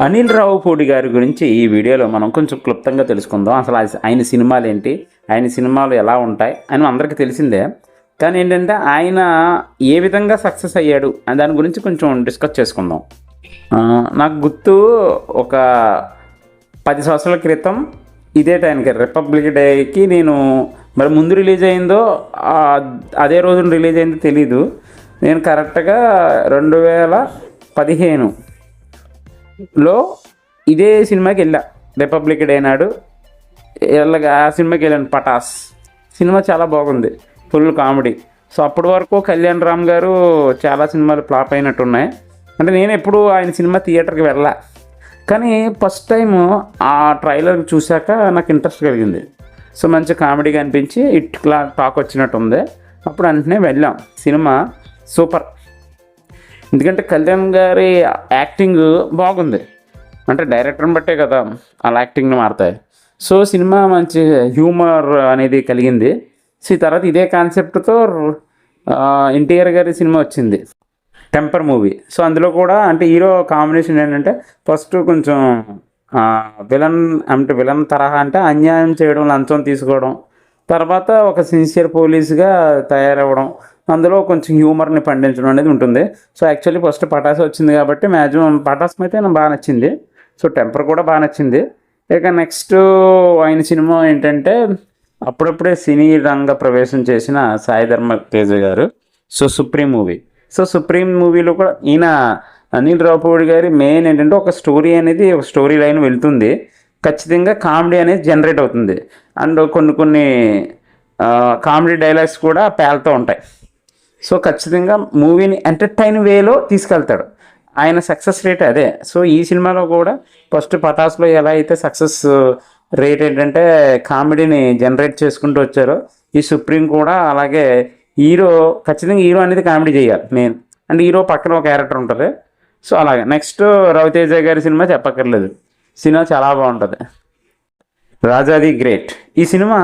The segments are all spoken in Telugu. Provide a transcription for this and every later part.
అనిల్ రావుపూడి గారి గురించి ఈ వీడియోలో మనం కొంచెం క్లుప్తంగా తెలుసుకుందాం. అసలు ఆయన- సినిమాలు ఏంటి ఆయన సినిమాలు ఎలా ఉంటాయి? అని అందరికీ తెలిసిందే. కానీ ఏంటంటే ఆయన ఏ విధంగా సక్సెస్ అయ్యాడు అని దాని గురించి కొంచెం డిస్కస్ చేసుకుందాం. నాకు గుర్తు ఒక పది సంవత్సరాల క్రితం ఇదే టైంకి రిపబ్లిక్ డేకి నేను మరి ముందు రిలీజ్ అయిందో అదే రోజున రిలీజ్ అయిందో తెలీదు. నేను కరెక్ట్గా రెండు వేల పదిహేను లో ఇదే సినిమాకి వెళ్ళా. రిపబ్లిక్ డే నాడు. వెళ్ళగా ఆ సినిమాకి వెళ్ళాను పటాస్. సినిమా చాలా బాగుంది ఫుల్ కామెడీ. సో అప్పటి వరకు కళ్యాణ్ రామ్ గారు చాలా సినిమాలు ఫ్లాప్ అయినట్టు ఉన్నాయి అంటే నేను ఎప్పుడు ఆయన సినిమా థియేటర్కి వెళ్ళా. కానీ ఫస్ట్ టైం ఆ ట్రైలర్ చూశాక నాకు ఇంట్రెస్ట్ కలిగింది. సో మంచి కామెడీగా అనిపించి ఇట్లా టాక్ వచ్చినట్టు ఉంది అప్పుడు వెంటనే వెళ్ళాం. Cinema super. ఎందుకంటే కళ్యాణ్ గారి యాక్టింగ్ బాగుంది. అంటే డైరెక్టర్ని బట్టే కదా వాళ్ళ యాక్టింగ్ని మారుతాయి. సో సినిమా మంచి హ్యూమర్ అనేది కలిగింది. సో ఈ తర్వాత ఇదే కాన్సెప్ట్తో ఎన్టీఆర్ గారి సినిమా వచ్చింది. టెంపర్ మూవీ సో అందులో కూడా అంటే హీరో కాంబినేషన్ ఏంటంటే ఫస్ట్ కొంచెం విలన్ అంటే విలన్ తరహా అంటే అన్యాయం చేయడం లంచం తీసుకోవడం తర్వాత ఒక సిన్సియర్ పోలీస్గా తయారవ్వడం అందులో కొంచెం హ్యూమర్ని పండించడం అనేది ఉంటుంది. సో యాక్చువల్లీ ఫస్ట్ పటాస్ వచ్చింది కాబట్టి మ్యాక్సిమం పటాస్ అయితే నాకు బాగా నచ్చింది. సో టెంపర్ కూడా బాగా నచ్చింది. ఇక నెక్స్ట్ ఆయన సినిమా ఏంటంటే అప్పుడప్పుడే సినీ రంగ ప్రవేశం చేసిన సాయి ధర్మ తేజ గారు so supreme movie. So supreme మూవీలో కూడా ఈయన అనిల్ రావుపూడి గారి మెయిన్ ఏంటంటే ఒక స్టోరీ అనేది ఒక స్టోరీ లైన్ వెళ్తుంది. ఖచ్చితంగా కామెడీ అనేది జనరేట్ అవుతుంది. అండ్ కొన్ని కొన్ని కామెడీ డైలాగ్స్ కూడా పేలుతూ ఉంటాయి. సో ఖచ్చితంగా మూవీని ఎంటర్టైన్ వేలో తీసుకెళ్తాడు. ఆయన సక్సెస్ రేట్ అదే. సో ఈ సినిమాలో కూడా ఫస్ట్ పటాస్లో ఎలా అయితే సక్సెస్ రేట్ ఏంటంటే కామెడీని జనరేట్ చేసుకుంటూ వచ్చారో ఈ సుప్రీం కూడా అలాగే హీరో ఖచ్చితంగా హీరో అనేది కామెడీ చేయాలి మెయిన్. అండ్ హీరో పక్కన ఒక క్యారెక్టర్ ఉంటుంది. సో అలాగే నెక్స్ట్ రవితేజ గారి సినిమా చెప్పక్కర్లేదు. సినిమా చాలా బాగుంటుంది. రాజాది గ్రేట్. ఈ సినిమా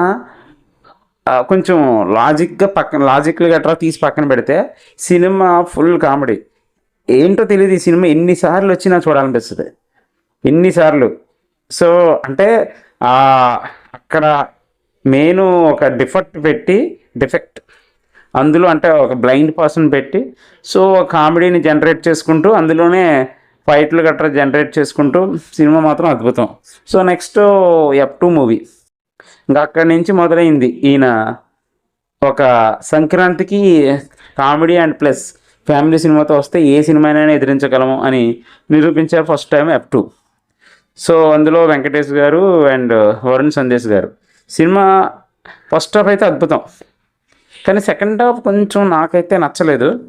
కొంచెం లాజిక్గా పక్కన లాజిక్ గట్రా తీసి పక్కన పెడితే సినిమా ఫుల్ కామెడీ. ఏంటో తెలియదు ఈ సినిమా ఎన్నిసార్లు వచ్చినా చూడాలనిపిస్తుంది. ఎన్నిసార్లు సో అంటే అక్కడ మెయిన్ ఒక డిఫెక్ట్ పెట్టి డిఫెక్ట్. అందులో అంటే ఒక బ్లైండ్ పర్సన్ పెట్టి సో కామెడీని జనరేట్ చేసుకుంటూ అందులోనే ఫైట్లు గట్రా జనరేట్ చేసుకుంటూ సినిమా మాత్రం అద్భుతం. So next F two movie. ఇంకా అక్కడి నుంచి మొదలైంది ఈయన ఒక సంక్రాంతికి కామెడీ అండ్ ప్లస్ ఫ్యామిలీ సినిమాతో వస్తే ఏ సినిమానైనా ఎదిరించగలము అని నిరూపించారు first time F two. So అందులో వెంకటేష్ గారు అండ్ వరుణ్ సందేశ్ గారు. సినిమా ఫస్ట్ హాఫ్ అయితే అద్భుతం. కానీ సెకండ్ హాఫ్ కొంచెం నాకైతే నచ్చలేదు.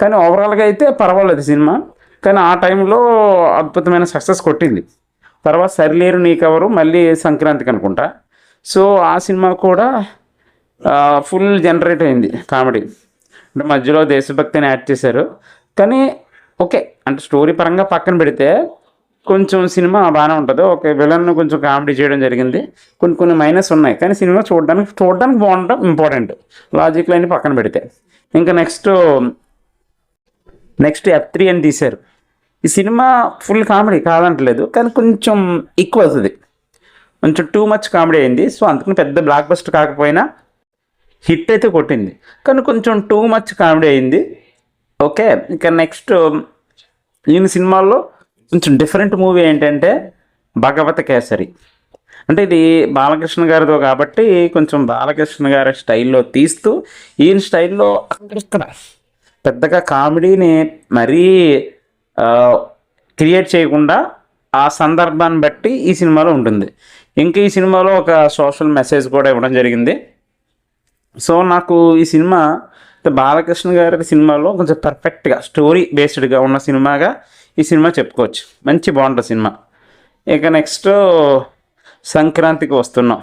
కానీ ఓవరాల్గా అయితే పర్వాలేదు సినిమా. కానీ ఆ టైంలో అద్భుతమైన సక్సెస్ కొట్టింది. తర్వాత సరిలేరు నీకెవరు మళ్ళీ సంక్రాంతికి అనుకుంటా. సో ఆ సినిమా కూడా ఫుల్ జనరేట్ అయింది కామెడీ. అంటే మధ్యలో దేశభక్తిని యాడ్ చేశారు. కానీ ఓకే అంటే స్టోరీ పరంగా పక్కన పెడితే కొంచెం సినిమా బాగానే ఉంటుంది. ఓకే విలన్ కొంచెం కామెడీ చేయడం జరిగింది. కొన్ని కొన్ని మైనస్ ఉన్నాయి. కానీ సినిమా చూడడానికి చూడడానికి బాగుండడం ఇంపార్టెంట్. లాజిక్లో అన్ని పక్కన పెడితే. ఇంకా నెక్స్ట్ నెక్స్ట్ ఎఫ్ త్రీ అని తీశారు. ఈ సినిమా ఫుల్ కామెడీ కాదంటలేదు. కానీ కొంచెం ఎక్కువ అవుతుంది. కొంచెం టూ మచ్ కామెడీ అయింది. సో అందుకని పెద్ద బ్లాక్ బస్ట్ కాకపోయినా హిట్ అయితే కొట్టింది. కానీ కొంచెం టూ మచ్ కామెడీ అయింది. ఓకే ఇంకా నెక్స్ట్ um, ఈయన సినిమాల్లో కొంచెం డిఫరెంట్ మూవీ ఏంటంటే భగవత కేసరి. అంటే ఇది బాలకృష్ణ గారితో కాబట్టి కొంచెం బాలకృష్ణ గారి స్టైల్లో తీస్తూ ఈయన స్టైల్లో పెద్దగా కామెడీని మరీ క్రియేట్ చేయకుండా ఆ సందర్భాన్ని బట్టి ఈ సినిమాలో ఉంటుంది. ఇంకా ఈ సినిమాలో ఒక సోషల్ మెసేజ్ కూడా ఇవ్వడం జరిగింది. సో నాకు ఈ సినిమా బాలకృష్ణ గారి సినిమాలో కొంచెం పర్ఫెక్ట్గా స్టోరీ బేస్డ్గా ఉన్న సినిమాగా ఈ సినిమా చెప్పుకోవచ్చు. మంచి బాగుంటుంది సినిమా. ఇక నెక్స్ట్ సంక్రాంతికి వస్తున్నాం.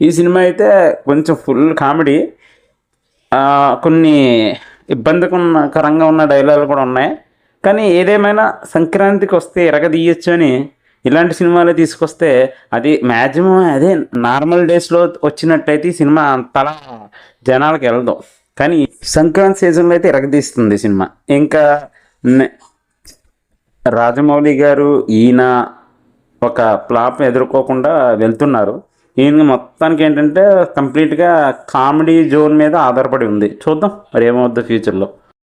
ఈ సినిమా అయితే కొంచెం ఫుల్ కామెడీ కొన్ని ఇబ్బందికరంగా ఉన్న డైలాగులు కూడా ఉన్నాయి. కానీ ఏదేమైనా సంక్రాంతికి వస్తే ఎరగదీయచ్చు అని ఇలాంటి సినిమాలు తీసుకొస్తే అది మ్యాక్సిమం అదే నార్మల్ డేస్లో వచ్చినట్టయితే ఈ సినిమా అంతలా జనాలకు వెళ్ళదు. కానీ సంక్రాంతి సీజన్లో అయితే ఎరగదీస్తుంది సినిమా. ఇంకా రాజమౌళి గారు ఈయన ఒక ప్లాప్ ఎదుర్కోకుండా వెళ్తున్నారు. ఈయన మొత్తానికి ఏంటంటే కంప్లీట్గా కామెడీ జోన్ మీద ఆధారపడి ఉంది. చూద్దాం మరి ఏమవుద్దో ఫ్యూచర్లో.